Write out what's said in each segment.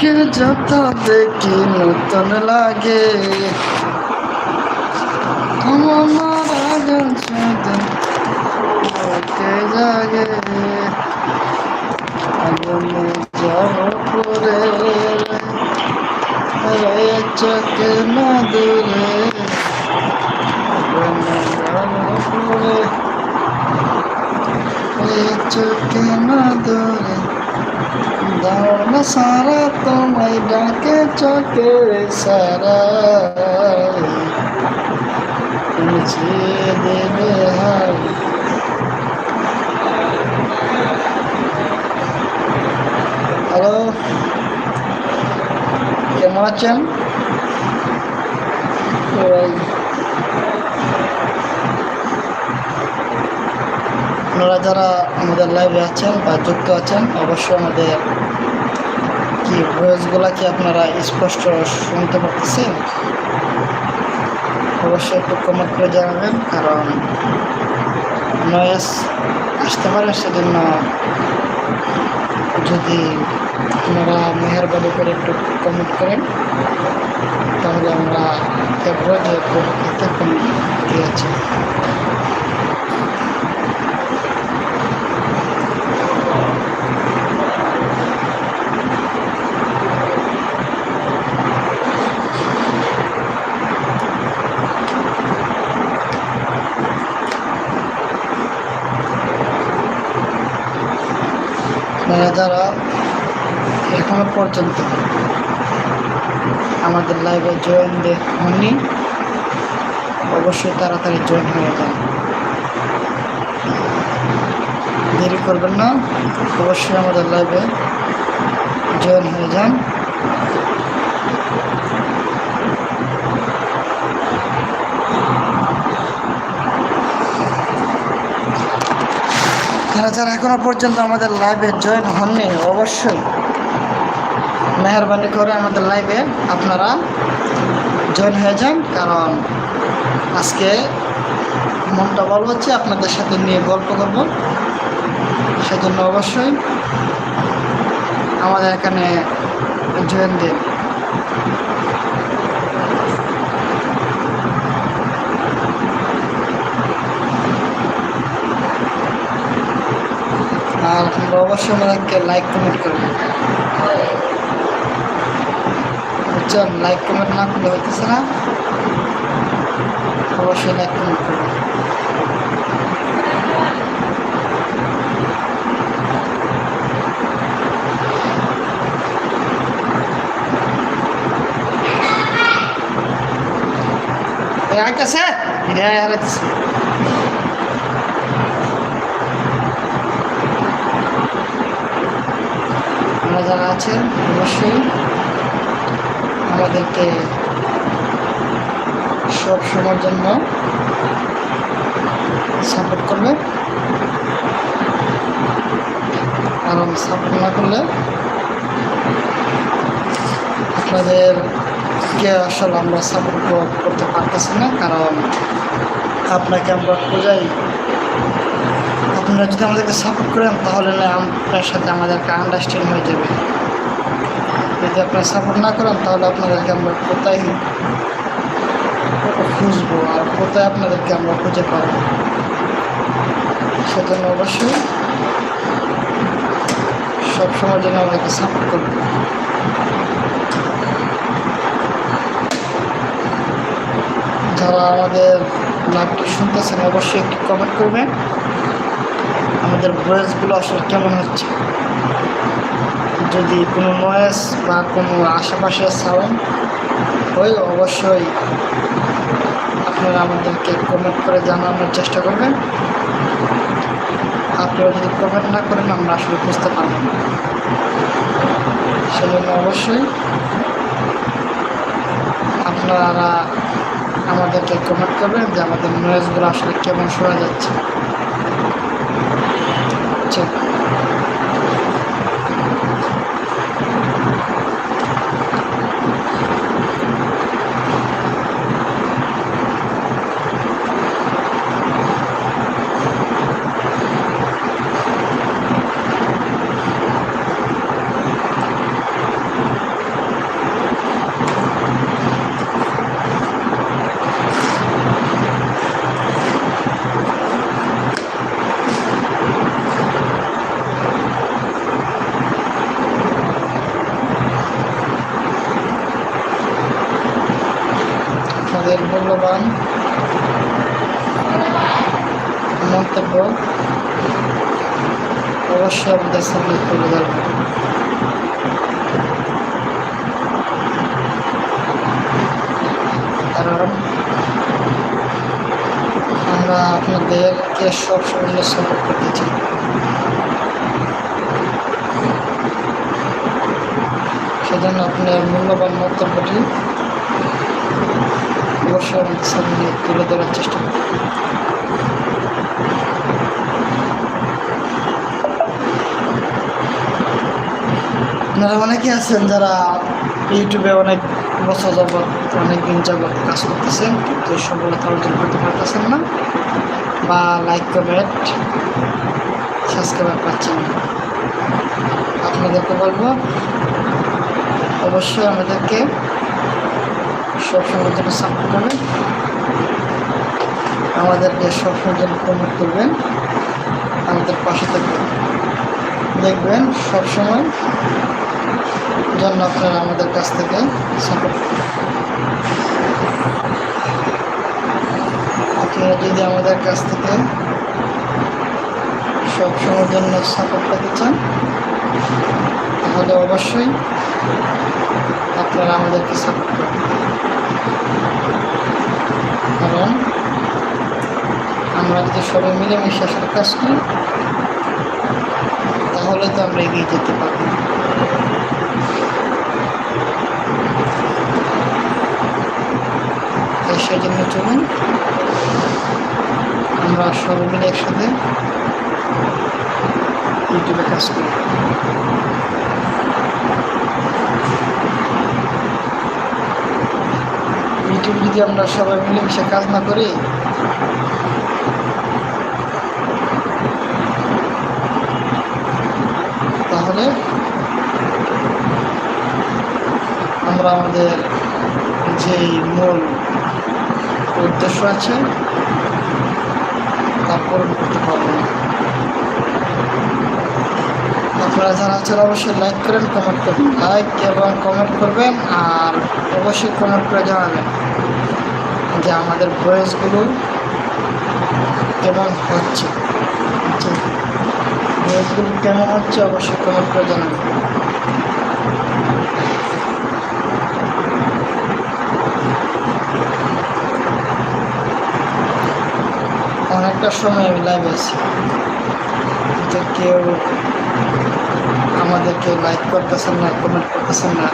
তোমাকে যত দেখি নতুন লাগে। আমার মারা গেছে ওকে জাগে। আগুনে জল করে চোখে না দূরে আগুনে না দূরে দাঁড় সারা তোমায় ডাকে চোখে সারা মুছে দেবে হ্যালো কেমন আছেন? আপনারা যারা আমাদের লাইভে আছেন বা যুক্ত আছেন অবশ্যই আমাদের কি ভয়েসগুলা কি আপনারা স্পষ্ট শুনতে পারতেছেন? অবশ্যই একটু কমেন্ট করে জানাবেন, কারণ নয়েস আসতে পারে, সেজন্য যদি আপনারা মেহরবানি করে একটু কমেন্ট করেন, তাহলে আমরা যে কোন ক্ষেত্রে কোন দিয়েছে আপনারা যারা এখনও পর্যন্ত আমাদের লাইভে জয়েন হননি, অবশ্যই তাড়াতাড়ি জয়েন হয়ে যান। দেরি করবেন না, অবশ্যই আমাদের লাইভে জয়েন হয়ে যান। যারা যারা এখনও পর্যন্ত আমাদের লাইভে জয়েন হননি, অবশ্যই মেহরবানি করে আমাদের লাইভে আপনারা জয়েন হয়ে যান, কারণ আজকে মনটা ভালো হচ্ছে, আপনাদের সাথে নিয়ে গল্প করব। সেজন্য অবশ্যই আমাদের এখানে জয়েন দিন। আর অবশ্যই আমাদেরকে লাইক কমেন্ট করবেন। বুঝছেন লাইক কমেন্ট না করলে হইতেছে না। অবশ্যই লাইক কমেন্ট করবেন। আইতেছে হ্যাঁ আইতেছে আপনারা যারা আছেন, অবশ্যই আমাদেরকে সব সময়ের জন্য সাপোর্ট করবে কারণ সাপোর্ট না করলে আপনাদেরকে আসলে আমরা সাপোর্ট করতে পারতেছি না, কারণ আপনাকে আমরা খোঁজাই আপনারা যদি আমাদেরকে সাপোর্ট করেন, তাহলে না, আপনার সাথে আমাদেরকে আন্ডারস্ট্যান্ড হয়ে যাবে। যদি আপনারা সাপোর্ট না করেন, তাহলে আপনাদেরকে আমরা কোথায় খুঁজবো আর কোথায় আপনাদেরকে আমরা খুঁজে পাবো? সেজন্য অবশ্যই সবসময় যেন আমাদেরকে সাপোর্ট করবে যারা আমাদের লাইভটি শুনতেছেন, অবশ্যই একটু কমেন্ট করবেন। আমাদের ভয়েসগুলো আসলে কেমন হচ্ছে? যদি কোনো নয়েস বা কোনো আশেপাশে সাউন্ড হয়, অবশ্যই আপনারা আমাদেরকে কমেন্ট করে জানানোর চেষ্টা করবেন। আপনারা যদি কমেন্ট না করেন, আমরা আসলে বুঝতে পারব সেজন্য অবশ্যই আপনারা আমাদেরকে কমেন্ট করবেন যে আমাদের নয়েজগুলো আসলে কেমন শোনা যাচ্ছে। আচ্ছা অবশ্যই আমাদের সামনে তুলে ধরবেন কারণ আমরা আপনাদেরকে সবসময় সাপোর্ট করতে চাই। সেজন্য আপনার মূল্যবান মন্তব্যটি অবশ্যই আমাদের সামনে তুলে ধরার চেষ্টা করবেন আপনারা অনেকে আছেন যারা ইউটিউবে অনেক বছর যাবৎ, অনেক দিন যাবৎ কাজ করতেছেন, কিন্তু সফলতা অর্জন করতে পারতেছেন না। বা লাইক কমেন্ট সাবস্ক্রাইবার পাচ্ছেন না। আপনাদেরকে বলব, অবশ্যই আমাদেরকে সবসময়ের জন্য সাপোর্ট করবেন। আমাদেরকে সবসময়ের জন্য কমেন্ট করবেন। আমাদের পাশে থাকবেন। দেখবেন সবসময় জন্য আপনারা আমাদের কাছ থেকে সাপোর্ট আপনারা যদি আমাদের কাছ থেকে সবসময়ের জন্য সাপোর্ট পেতে চান, তাহলে অবশ্যই আপনারা আমাদেরকে সাপোর্ট কারণ আমরা যদি সবাই মিলেমিশে আসলে কাজ করি, তাহলে তো আমরা এগিয়ে যেতে পারব। সেই জন্য চলুন আমরা সবাই মিলে একসাথে ইউটিউবে কাজ করি। ইউটিউব যদি আমরা সবাই মিলেমিশে কাজ না করি, তাহলে আমরা আমাদের যে মূল উদ্দেশ্য আছে। পূরণ করতে পারব না। আপনারা যারা আছেন, অবশ্যই লাইক করেন কমেন্ট করবেন। লাইক এবং কমেন্ট করবেন আর অবশ্যই কমেন্ট করে জানাবেন যে আমাদের ভয়েসগুলো কেমন হচ্ছে। ভয়েসগুলো কেমন হচ্ছে, অবশ্যই কমেন্ট করে জানাবেন। অনেকটা সময় আমি লাইভ আছি। কিন্তু কেউ আমাদেরকে লাইক করতেছেন না কমেন্ট করতেছেন না।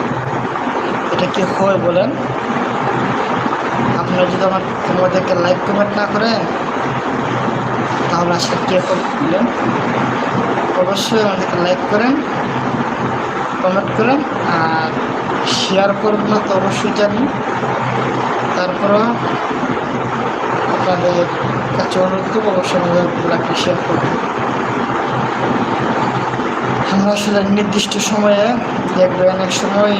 এটা কি হয় বলেন। আপনারা যদি আমার আমাদেরকে লাইক কমেন্ট না করেন তাহলে আসলে কে করলেন অবশ্যই আমাদেরকে লাইক করেন কমেন্ট করেন, আর শেয়ার করবেন না তো অবশ্যই জানি। তারপরও আপনাদের কাছে অনুরোধ করব আমাদের ব্লগটি শেয়ার আমরা আসলে নির্দিষ্ট সময়ে দেখবেন, এক সময়,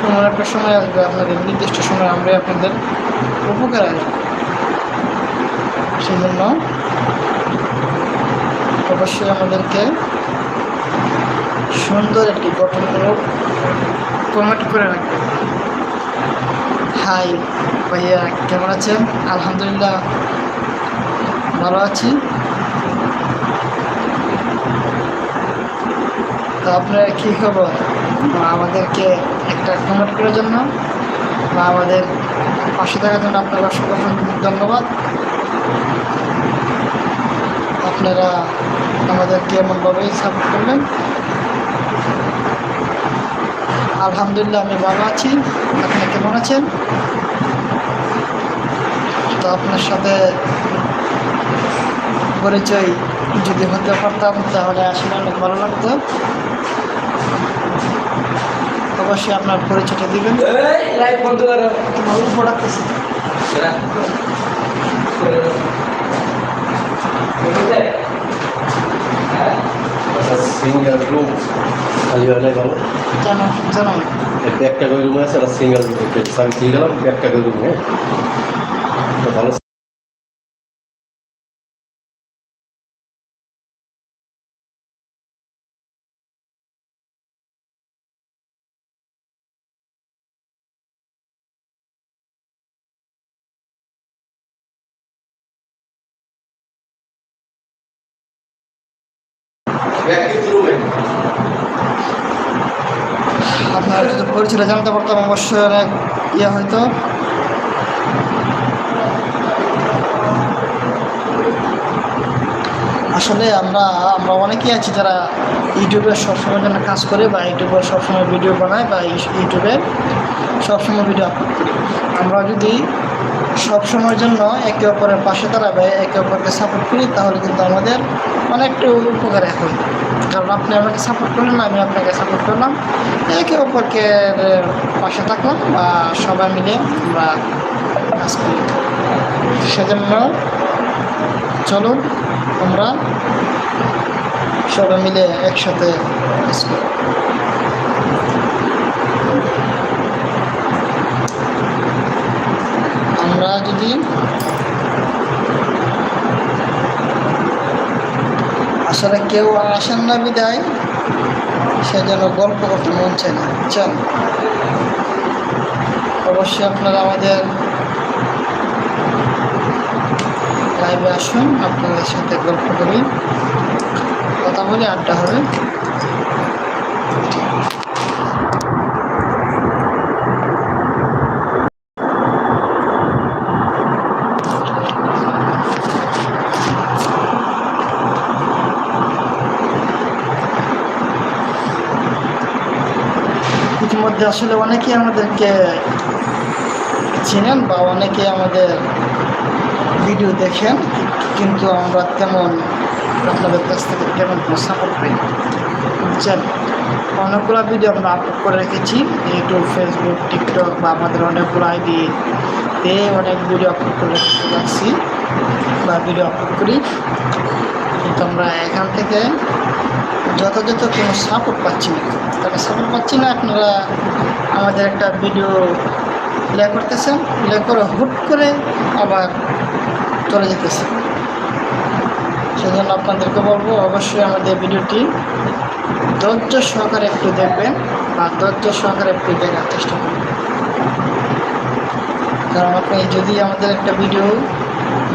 কোনো একটা সময় আসবে আপনাদের, নির্দিষ্ট সময় আমরা আপনাদের উপকার আসবে। সেই জন্য অবশ্যই আমাদেরকে সুন্দর একটি গঠনমূলক কমেন্ট করে রাখবেন। হাই। ভাইয়া, কেমন আছেন? আলহামদুলিল্লাহ, ভালো আছি। তো আপনার কী খবর? আমাদেরকে একটা কমেন্ট করার জন্য বা আমাদের পাশে থাকার জন্য আপনার অসংখ্য ধন্যবাদ। আপনারা আমাদেরকে এমনভাবেই সাপোর্ট করবেন। আলহামদুলিল্লাহ, আমি ভালো আছি। আপনি কেমন আছেন? আপনার সাথে পরিচয় যদি হতে পারতাম তাহলে আসলে অনেক ভালো লাগতো। অবশ্যই আপনার পরিচয়টা দিবেন। সিঙ্গেল রুম জানো জানো রুম আছে সিঙ্গেল রুম গেলাম একটা করে রুম ভালো আপনারা যদি পরিচয় জানতে পারতাম অবশ্যই অনেক ইয়ে হয়তো আসলে আমরা আমরা অনেকেই আছি যারা ইউটিউবে সবসময় জন্য কাজ করে বা ইউটিউবে সবসময় ভিডিও বানায় বা ইউটিউবে সবসময় ভিডিও আপলোড করি। আমরা যদি সবসময়ের জন্য একে অপরের পাশে দাঁড়াবে, একে অপরকে সাপোর্ট করি, তাহলে কিন্তু আমাদের অনেকটা উপকার হয় কারণ আপনি আমাকে সাপোর্ট করলেন, আমি আপনাকে সাপোর্ট করলাম। একে অপরকে পাশে থাকলাম বা সবাই মিলে আমরা কাজ করি। সেজন্য চলুন। আমরা সবাই মিলে একসাথে আমরা যদি আসলে কেউ আসেন না বিদায় সেজন্য গল্প করতে মন চায় না। চল। অবশ্যই আপনারা আমাদের লাইভে আসুন, আপনাদের সাথে গল্প করি। কথা বলি, আড্ডা হবে। ইতিমধ্যে আসলে অনেকেই আমাদেরকে চেনেন বা অনেকে আমাদের ভিডিও দেখেন, কিন্তু আমরা তেমন আপনাদের কাছ থেকে তেমন কোনো সাপোর্ট পাই না। বুঝছেন অনেকগুলো ভিডিও আমরা আপলোড করে রেখেছি, ইউটিউব ফেসবুক টিকটক বা আমাদের অনেকগুলো আইডি তে অনেক ভিডিও আপলোড করে রাখছি বা ভিডিও আপলোড করি। কিন্তু আমরা এখান থেকে যথাযথ কোনো সাপোর্ট পাচ্ছি না। তাহলে সাপোর্ট পাচ্ছি না, আপনারা আমাদের একটা ভিডিও প্লে করতেছেন প্লে করে হুট করে আবার চলে যেতেছে। সেজন্য আপনাদেরকে বলব, অবশ্যই আমাদের ভিডিওটি ধৈর্য সহকারে একটু দেখবেন বা ধৈর্য সহকারে একটু দেখার চেষ্টা করবেন। কারণ আপনি যদি আমাদের একটা ভিডিও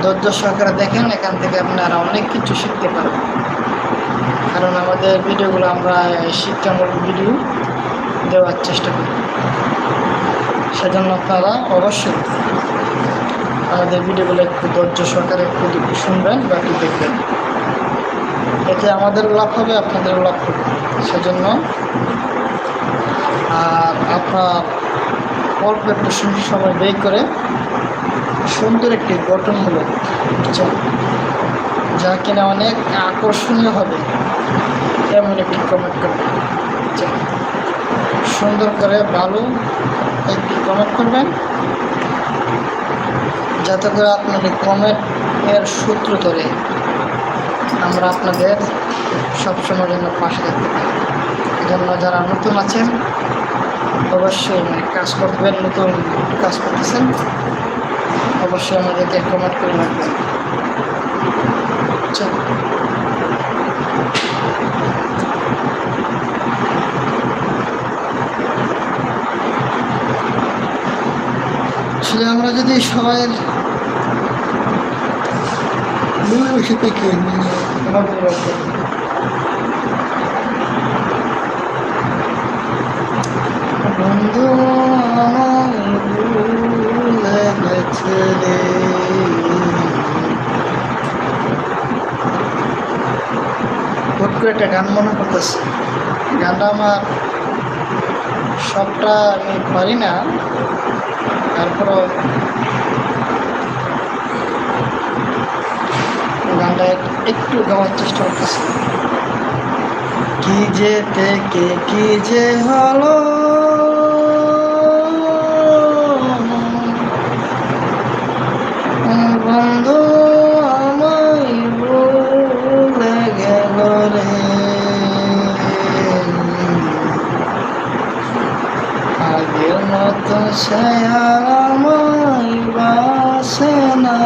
ধৈর্য সহকারে দেখেন, এখান থেকে আপনারা অনেক কিছু শিখতে পারবেন। কারণ আমাদের ভিডিওগুলো আমরা শিক্ষামূলক ভিডিও দেওয়ার চেষ্টা করি। সেজন্য আপনারা অবশ্যই আমাদের ভিডিওগুলো একটু ধৈর্য সহকারে একটু শুনবেন বা একটু দেখবেন। এতে আমাদের লাভ হবে, আপনাদের লাভ হবে। সেজন্য, আর আপনার অল্প একটু সুন্দর সময় ব্যয় করে সুন্দর একটি গঠন হলো। যা কিনা অনেক আকর্ষণীয় হবে, এমন একটি কমেন্ট করবেন। সুন্দর করে ভালো কমেন্ট করবেন। যাতে করে আপনাদের কমেন্ট এর সূত্র ধরে আমরা আপনাদের সবসময় জন্য পাশে থাকতে পারি। এজন্য যারা নতুন আছেন, অবশ্যই মানে কাজ করবেন, নতুন কাজ করতেছেন, অবশ্যই আমাদেরকে কমেন্ট করে রাখবেন। বুঝছেন? আসলে আমরা যদি সবাই আমাদের বন্ধু করে একটা গান মনে করতেছে গানটা আমার সবটা আমি পারি না। তারপরও গানটা একটু গাওয়ার চেষ্টা করতেছি। কি যে কে কি যে হলো বন্ধু আমায় ভুলে গেল রে আগের মতো সে আর আমায় বাসে না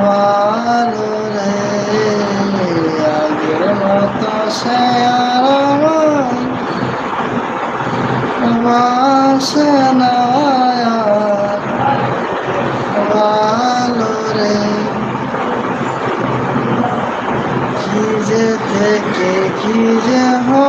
ভালো রে আগের মতো সে আর আমায় বাসে না ভালো রে কি যে হলো বন্ধু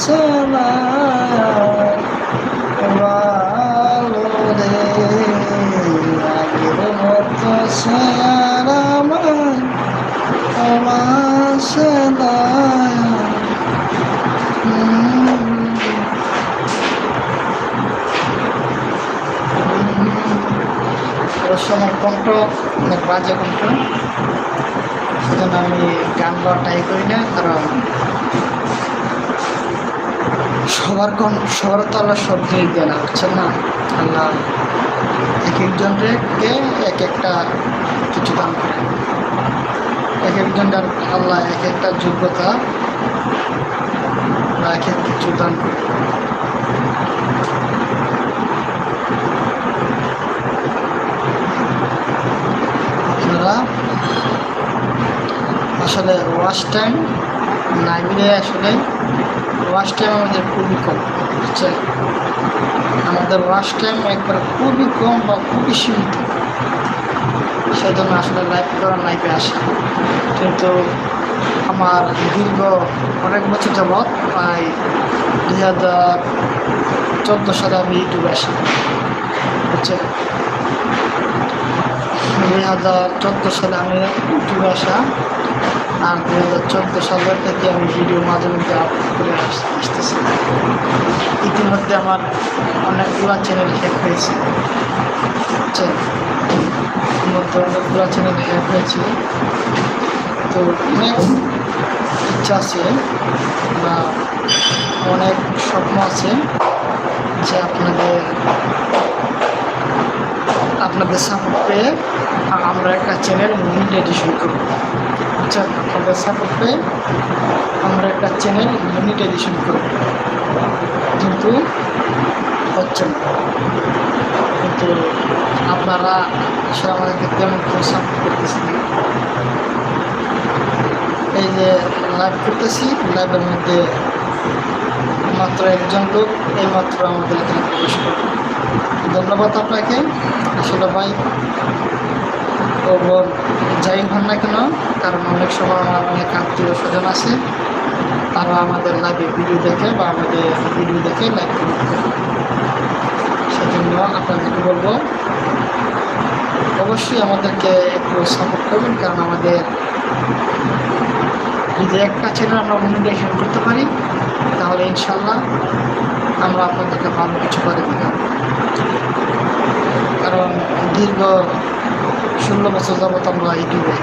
vasana valore Agir bakasana mai vasana অবশ্য আমার কণ্ঠ, অনেক বাজে কণ্ঠ। সেজন্য আমি গান গাওয়া ট্রাই করি না, কারণ সবার কন সবার তো আল্লাহ সব জিনিস দেয় না বুঝছেন না? আল্লাহ এক একজনকে এক একটা কিছু দান করে এক একজনের আল্লাহ এক একটা যোগ্যতা বা এক এক কিছু দান করে আপনারা আসলে ওয়াশ টাইম লাইব্রেরি আসলে ওয়াশ টাইম আমাদের খুবই কম, বুঝছেন? আমাদের ওয়াশ টাইম একবার খুবই কম বা খুবই সীমিত। সেই জন্য আসলে লাইভ করা লাইভে আসে। কিন্তু আমার দীর্ঘ অনেক বছর যাবৎ প্রায় দুই হাজার চোদ্দ সালে আমি ইউটিউবে আসি, বুঝছেন? দুই হাজার চোদ্দ সালে আমি ইউটিউবে আসা আর দু হাজার চোদ্দ সালের থেকে আমি ভিডিও মাঝে মধ্যে আপলোড করে আসতেছি। ইতিমধ্যে আমার অনেকগুলো চ্যানেল হ্যাক হয়েছে? ইতিমধ্যে অনেকগুলো চ্যানেল হ্যাক হয়েছে। তো অনেক ইচ্ছা আছে বা অনেক স্বপ্ন আছে যে আপনাদের আপনাদের সাপোর্ট পেয়ে আমরা একটা চ্যানেল মনিটাইজেশন করব। আচ্ছা আপনাদের সাপোর্ট পেয়ে আমরা একটা চ্যানেল মনিটাইজেশন করব। কিন্তু হচ্ছে না। কিন্তু আপনারা আসলে আমাদেরকে তেমন কোনো সাপোর্ট করতেছেন এই যে লাইভ করতেছি লাইভের মধ্যে মাত্র একজন লোক এই মাত্র আমাদের এখানে প্রবেশ করবে ধন্যবাদ আপনাকে। আসলে ভাই ও বোন যাই হন না কেন, কারণ অনেক সময় আমার অনেক আত্মীয় স্বজন আছে। তারা আমাদের লাইভে ভিডিও দেখে বা আমাদের ভিডিও দেখে লাইভ সেজন্য আপনাদেরকে বলব, অবশ্যই আমাদেরকে একটু সাপোর্ট করবেন, কারণ আমাদের যদি একটা চ্যানেল আমরা মনিটাইজেশন করতে পারি, তাহলে ইনশাল্লাহ আমরা আপনাদেরকে ভালো কিছু করে দিলাম কারণ দীর্ঘ ষোলো বছর যাবত আমরা ইউটিউবে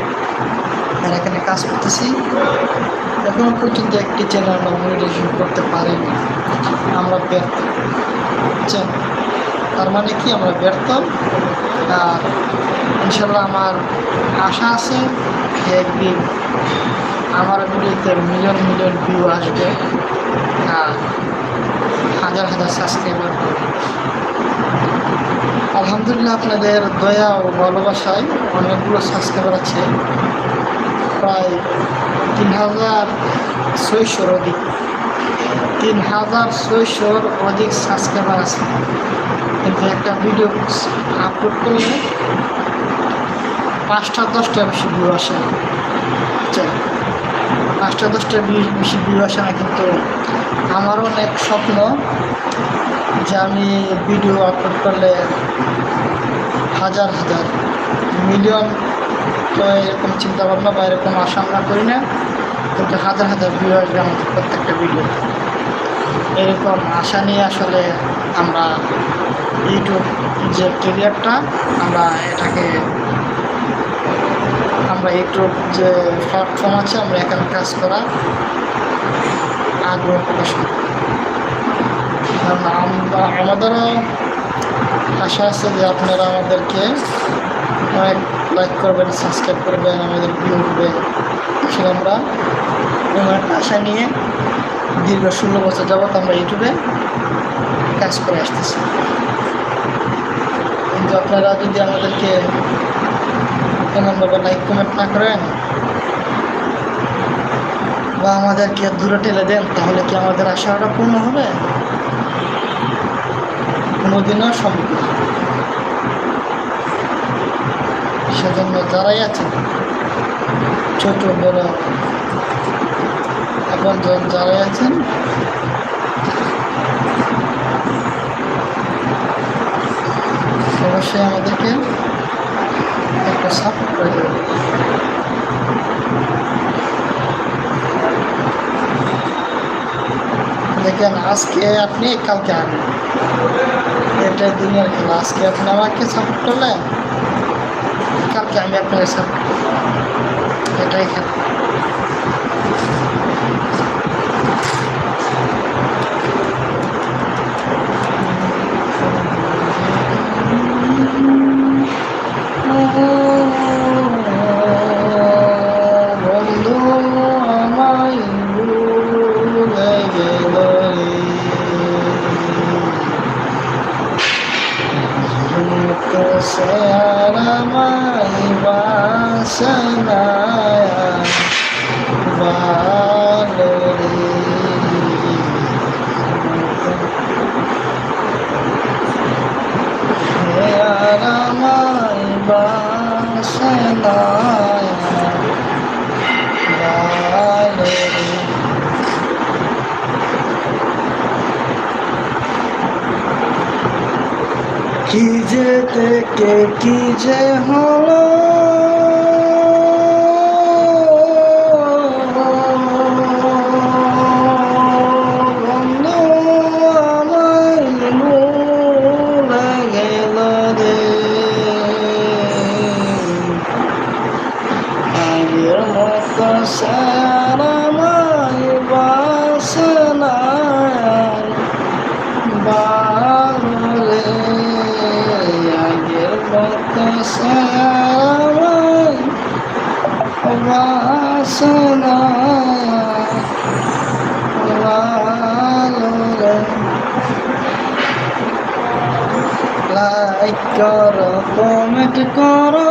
আর এখানে কাজ করতেছি। এখনও পর্যন্ত একটি চ্যানেল আমরা মনিটাইজেশন করতে পারিনি। আমরা ব্যর্থ। বুঝছেন তার মানে কি আমরা ব্যর্থ? আর ইনশাল্লাহ আমার আশা আছে যে একদিন আমার ভিডিওতে মিলিয়ন মিলিয়ন ভিউ আসবে। আর হাজার হাজার সাবস্ক্রাইবার হবে। আলহামদুলিল্লাহ আপনাদের দয়া ও ভালোবাসায় অনেকগুলো সাবস্ক্রাইবার আছে। প্রায় তিন হাজার ছয়শোর অধিক। তিন হাজার ছয়শোর অধিক সাবস্ক্রাইবার আছে। কিন্তু একটা ভিডিও আপলোড করলে পাঁচটা দশটা বেশি ভিউ আসে। বুঝছেন? পাঁচটা দশটা বেশি ভিউ আসে না কিন্তু আমারও অনেক স্বপ্ন যে আমি ভিডিও আপলোড করলে হাজার হাজার মিলিয়ন তো এরকম চিন্তা ভাবনা বা এরকম আশা আমরা করি না। কিন্তু হাজার হাজার ভিউ আসবে আমাদের প্রত্যেকটা ভিডিও এরকম আশা নিয়ে আসলে আমরা ইউটিউব যে কেরিয়ারটা আমরা এটাকে আমরা ইউটিউব যে প্ল্যাটফর্ম আছে, আমরা এখানে কাজ করা আগ্রহ প্রকাশ করি। কারণ আমরা, আমাদেরও আশা আছে যে আপনারা আমাদেরকে অনেক লাইক করবেন সাবস্ক্রাইব করবেন, আমাদের ভিডিও উঠবে। সেটা আমরা একটা আশা নিয়ে দীর্ঘ ষোলো বছর যাবত আমরা ইউটিউবে কাজ করে আসতেছি। কিন্তু আপনারা যদি আমাদেরকে এমনভাবে লাইক কমেন্ট না করেন। বা আমাদেরকে দূরে ঠেলে দেন, তাহলে কি আমাদের আশাটা পূর্ণ হবে? কোনোদিনও সম্ভব সেজন্য যারাই আছেন, ছোট, বড় আপনজন যারাই আছেন, অবশ্যই আমাদেরকে সাপোর্ট করে দেবেন দেখেন আজকে আপনি কালকে আনবেন এটাই দুনিয়ার খেলা আজকে আপনি আমাকে সাপোর্ট করলেন কালকে আমি আপনাকে সাপোর্ট এটাই খেলা কি যে থেকে কি যে হলো? করো কমেন্ট করো।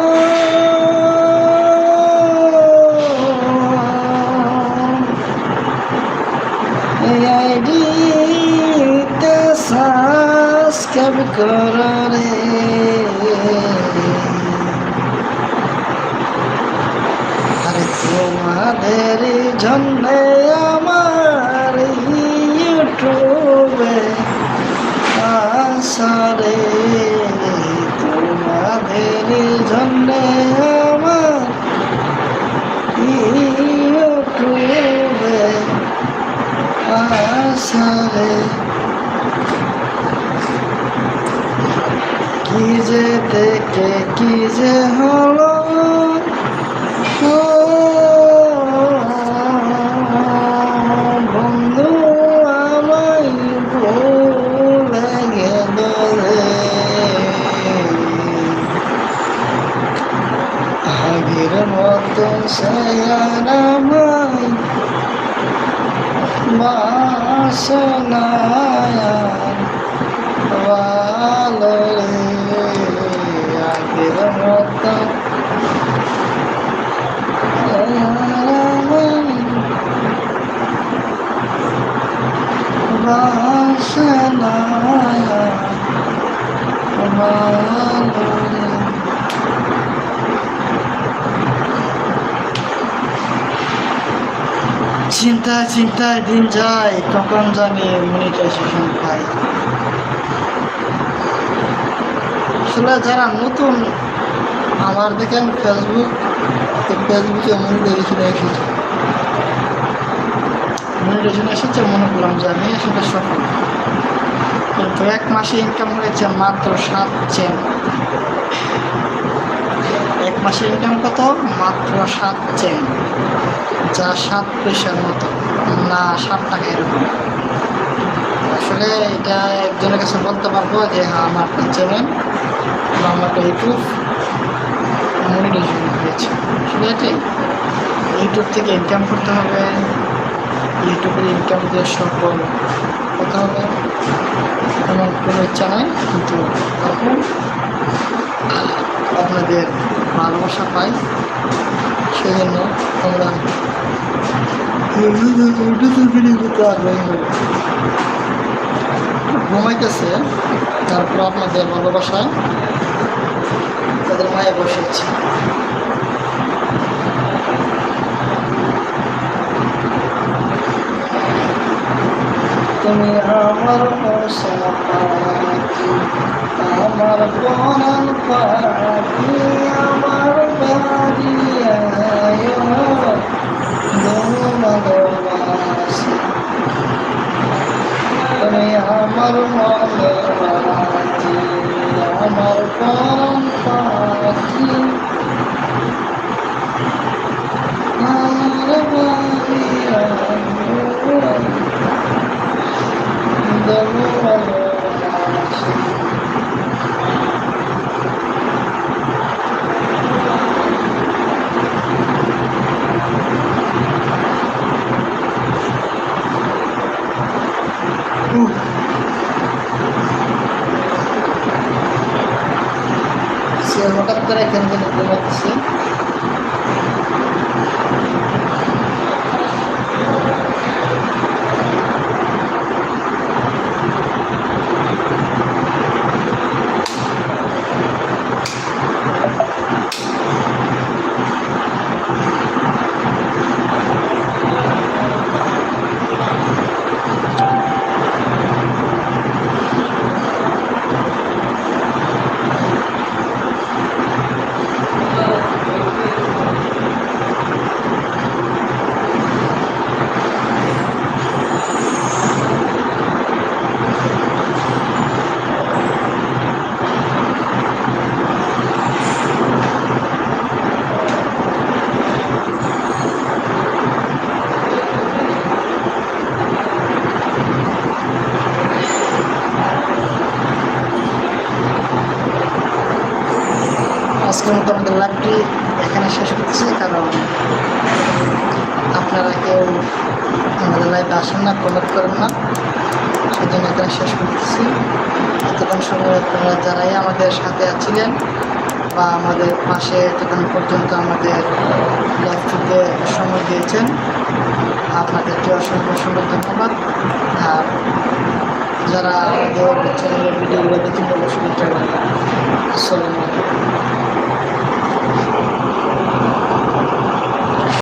আইডিতে সাবস্ক্রাইব করো রে। আরে তোমাদের জন্য আমার ইউটিউবে আসারে। জন্য আমার ইউটিউবে আসারে কি যে দেখে কি যে হলো। চিন্তায় চিন্তায় দিন যায় কখন জানি মনিটাইজেশন পাই আসলে যারা নতুন, আমার দেখেন ফেসবুক ফেসবুকে মনিটাইজেশন এসেছে। মনিটাইজেশন এসেছে, মনে করলাম যে আমি আসলে সফল। কিন্তু এক মাসে ইনকাম হয়েছে মাত্র সাত চেন। এক মাসে ইনকাম কত? মাত্র সাত চেন। যা সাত পয়সার মতো। না, সাত টাকা এরকম। আসলে এটা একজনের কাছে বলতে পারব যে হ্যাঁ আমার চ্যানেল বা আমার ইউটিউব মনিটাইজেশন হয়েছে আসলে এটাই। ইউটিউব থেকে ইনকাম করতে হবে ইউটিউবের ইনকাম দিয়ে সফল হতে হবে। এমন কোনো ইচ্ছা নাই, কিন্তু তারপর আপনাদের ভালোবাসা পাই। সেই জন্য আমরা ঘুমাইতেছে তারপর আপনাদের ভালোবাসায় তাদের মায়ে বসেছি তুমি আমার আমার পাখি আমার আমার পাখি আমার বনান পাখি আমার বাড়ি আয় সে হঠাৎ করে এখানে যেন ঘুমাচ্ছে আজকের মতো আমাদের লাইভটি এখানে শেষ করতেছি কারণ আপনারা কেউ আমাদের লাইভে আসেন না কমেন্ট করেন না সেই জন্য এখানে শেষ করতেছি এতক্ষণ সময় আপনারা যারাই আমাদের সাথে ছিলেন বা আমাদের পাশে এতক্ষণ পর্যন্ত আমাদের লাইভটিতে সময় দিয়েছেন। আপনাদেরকে অসংখ্য অসংখ্য ধন্যবাদ। আর যারা আমাদের চ্যানেলের ভিডিওগুলো দেখে অবশ্যই আসসালামু